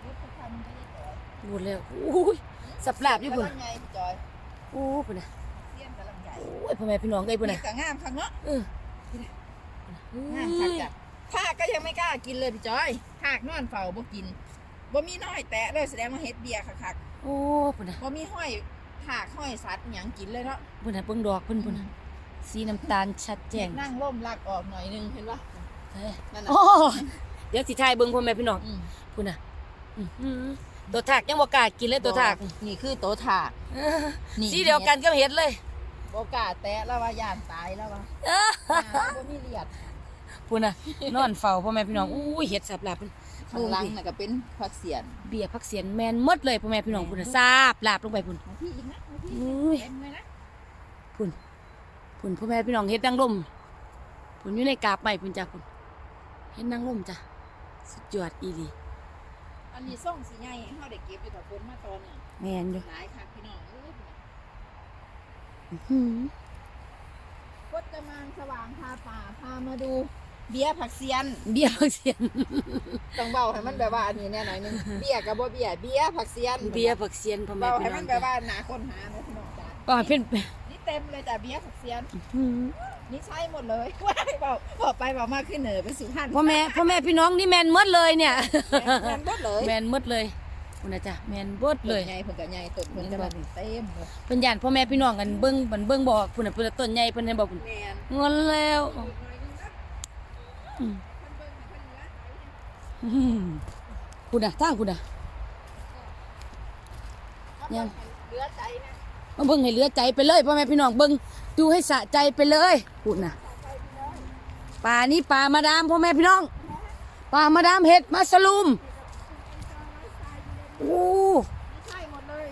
[SPEAKER 1] รถทุกคันมันก็ได้จอด
[SPEAKER 2] พูดแล้วอุ้ยสับลาบอยู่พุ่น
[SPEAKER 1] กำลังไงพี่จอย
[SPEAKER 2] โอ้พุ่นน่ะ
[SPEAKER 1] เสี้ยนกำลังใหญ่
[SPEAKER 2] โอ้ยพ่อแม่พี่น้องเอ้ยพุ่น
[SPEAKER 1] นี่
[SPEAKER 2] น่ะ
[SPEAKER 1] ก็งามคักเนาะ
[SPEAKER 2] เออ
[SPEAKER 1] งามคักจ้ะ ทากก็ยังไม่กล้ากินเลยพี่จอยทากนอนเฝ้าบ่กินบ่มีน้อยแตะเลยแสดงว่าเฮ็ดเบียร์คัก
[SPEAKER 2] โอ้พุ่นน่ะ
[SPEAKER 1] ๆบ่มีห้อยทากห้อยสัตว์หยังกินเลยเนาะ
[SPEAKER 2] พุ่นน่ะเบิ่งดอกเพิ่นพุ่นน่ะสีน้ำตาลชัดแจ้ง
[SPEAKER 1] นั่งร่มลากออกหน่อยนึงเห็นปะ
[SPEAKER 2] เอ้ย
[SPEAKER 1] นั่นน่ะ
[SPEAKER 2] โอ้เดี๋ยวสิทายเบิ่งพ่อแม่พี่น้อง
[SPEAKER 1] อืม
[SPEAKER 2] พุ่นน่ะอื้อหือตัวถากยังบ่กล้ากินเลยตัวถาก
[SPEAKER 1] นี่คือโตถาก
[SPEAKER 2] เออ
[SPEAKER 1] นี่
[SPEAKER 2] สีเดียวกันกับเห็ดเลย
[SPEAKER 1] บ่กล้าแตะแล้วว่าย่านตายแล้วว่า
[SPEAKER 2] เออ
[SPEAKER 1] อ่าบ่มีเลียด
[SPEAKER 2] พุ่นน่ะ นอนเฝ้าพ่อแม่พี่น้องอุ้ยเห็ดสับลาบเพิ่น
[SPEAKER 1] ข้างหลังน่ะก็เป็นผักเสียน
[SPEAKER 2] เบียร์พักเสียนแมนหมดเลยพ่อแม่พี่น้องพุ่นน่ะซาบลาบลงไปพุ่น
[SPEAKER 1] ของพี่อีกนะของพี่
[SPEAKER 2] อุ้ย
[SPEAKER 1] เต็มเลยนะ
[SPEAKER 2] พุ่นพุ่นพ่อแม่พี่น้องเฮ็ดนางลมพุ่นอยู่ในกาบไม้พุ่นจ้ะพุ่นเฮ็ดนางลมจ้ะสุดยอดอีหลี
[SPEAKER 1] อันนี้ส่งสีใหญ่เฮาได้เก็บอยู่กับคนมาตอนเนี่ย
[SPEAKER 2] แม่นอยู่
[SPEAKER 1] หลายคักพี่น้องเอ้ย
[SPEAKER 2] อื้อหือ
[SPEAKER 1] พจมานสว่างพาป่าพามาดู เบียร์ผักเสียน
[SPEAKER 2] เบียร์พักเสียน
[SPEAKER 1] ต้องเบาให้มันแบบว่าอันนี้แน่หน่อยนึง เบียร์กับบ่เบียร์เบียร์ผักเสียน
[SPEAKER 2] เบียร์พักเสียนพ่อแม่
[SPEAKER 1] เบา
[SPEAKER 2] พี่
[SPEAKER 1] ให้
[SPEAKER 2] น้อ
[SPEAKER 1] มั
[SPEAKER 2] ง
[SPEAKER 1] นแบ
[SPEAKER 2] จ้ะ
[SPEAKER 1] บว่าหนาคนหาเนาะพี่น้องจ้า
[SPEAKER 2] ก็ให้เพิ่น
[SPEAKER 1] นี่เต็มเลยจ้ะเบียร์ผักเสียน
[SPEAKER 2] อื้อหือ
[SPEAKER 1] นี่ใช่หมดเลยว้ายบอกบอกไปบอกมาขึ้นเหนือไปสุพรรณ
[SPEAKER 2] พ่อแม่พ่อแม่พี่น้องนี่แมนหมดเลยเนี่ย
[SPEAKER 1] แม่นหมดเลย
[SPEAKER 2] แมนหมดเลยคุณนะจ๊ะแมนหมดเลย
[SPEAKER 1] ใหญ่เพิ่นก็ใหญ่ตดเพิ่นก็แบบเต็มเลย
[SPEAKER 2] เพิ่นย่านพ่อแม่พี่น้องกันเบิ่งบันเบิ่งบอกพุ่นน่ะเพิ่นนะต้นใหญ่เพิ่นให้บอกพุ่น
[SPEAKER 1] แม่น
[SPEAKER 2] งอนแล้ว อืมอืมพุ่นน่ะทางพุ่นน่ะยัง
[SPEAKER 1] เหลือใจนะ
[SPEAKER 2] มาเบิ่งให้เหลือใจไปเลยพ่อแม่พี่น้องเบิ่งดูให้สะใจไปเลยพุ่นน่ะปลานี้ปลามาดามพ่อแม่พี่น้องปลามาดามเห็ดมาสลุมโอ้
[SPEAKER 1] ใช่หมดเลย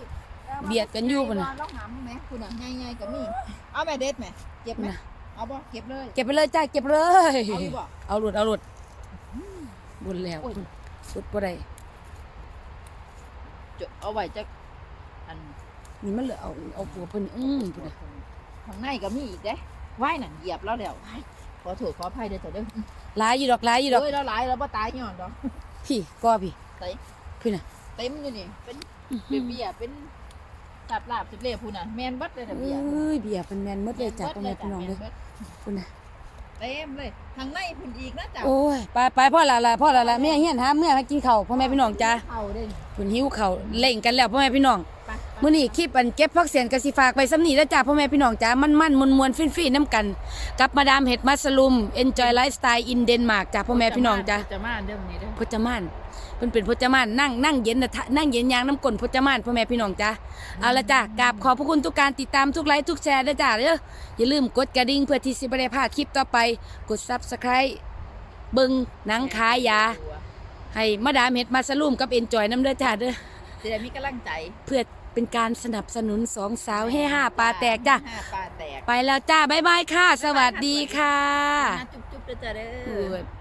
[SPEAKER 2] เบียดกันอยู่พุ่นน่ะ
[SPEAKER 1] ลองหำแม่คุณน่ะใหญ่ๆก็มีเอาแม่เด็ดแม่เก็บไหม
[SPEAKER 2] น่ะ
[SPEAKER 1] เอาบ่เก็บเลย
[SPEAKER 2] เก็บไปเลยจ้าเก็บเลย
[SPEAKER 1] เอาอยู่บ่
[SPEAKER 2] เอาหลุดเอาหลุดบุญแล้ว
[SPEAKER 1] โอ้ย
[SPEAKER 2] หลุดบ่ได้
[SPEAKER 1] จดเอาไว้จักอัน
[SPEAKER 2] นี่มันเหลือเอาเอาผัวเพิ่นอืมพุ่นน่ะ
[SPEAKER 1] ข้างในก็มีอีกเด้ว่ายนั่นเหยียบแล้วแล้วว้ายขอโทษขออภัยเด้อจ้ะเด้อ
[SPEAKER 2] หลายอยู่ดอกหลายอยู่ดอก
[SPEAKER 1] เอ้ยเราหลายแล้วบ่ตายย้อนดอก
[SPEAKER 2] พี่ก็พี่
[SPEAKER 1] ไส
[SPEAKER 2] พี่น่ะ
[SPEAKER 1] เต็มอยู่นี่เป็นเป็นเบียร์เป็น ตับลาบสิบเล่พูน่ะแม่นเบิดเลย
[SPEAKER 2] เอ
[SPEAKER 1] น่ะเบียร์้
[SPEAKER 2] ยเบียร์เป็นแมนหมดเลยจ้ะพ่อแม่พี่น้องเลย
[SPEAKER 1] แม่นบิด
[SPEAKER 2] พุ่นน่ะ
[SPEAKER 1] เต็มเลยข้างในพุ่นอีกนะจ้ะ
[SPEAKER 2] โอ้ยไปไปพ่อละละพ่อละละแม่เฮียนหาเมื่อมากินข้าวพ่อแม่พี่น้องจ้า
[SPEAKER 1] เข้าเด้นี่
[SPEAKER 2] พุ่นหิวข้าวเล่งกันแล้วพ่อแม่พี่น้อง
[SPEAKER 1] ไปไป
[SPEAKER 2] มื้อนี้คลิปอันเก็บพักเสียนกสิฝากไปสำนีแล้วจ้าพ่อแม่พี่น้องจ้ามันมันมวนมวนฟินฟินน้ำกัน กับมาดามเห็ดมัสลุม Enjoy Lifestyle in Denmark จ้าพ่อแม่พี่น้องจ้า
[SPEAKER 1] จะมาเด้อนี้เด้อ
[SPEAKER 2] พจมานเพิ่นเป็นพจมานนั่งนั่งเย็นนะทะนั่งเย็นยางน้ำกลนพจมานพ่อแม่พี่น้องจ้าเอาละจ้ากราบขอบพระคุณทุกการติดตามทุกไลค์ทุกแชร์ด้วยจ้าเด้ออย่าลืมกดกระดิ่งเพื่อที่สิบ่ได้พลาดคลิปต่อไป กด Subscribe เบิ่งหนังขายยาให้มาดามเห็ดมาสลุมกับ Enjoy น้ำเด้อจ้าเด้อ
[SPEAKER 1] จะได้มีกำลังใจ
[SPEAKER 2] เพื่อ เป็นการสนับสนุนสองสาวให้ห้าปลาแตกจ้า
[SPEAKER 1] ห้าปลาแตก
[SPEAKER 2] ไปแล้วจ้า บ๊ายบายค่ะ สวัสดีค่ะ
[SPEAKER 1] จุ๊บๆเด้อจ้ะเด้
[SPEAKER 2] เอ
[SPEAKER 1] อ
[SPEAKER 2] อ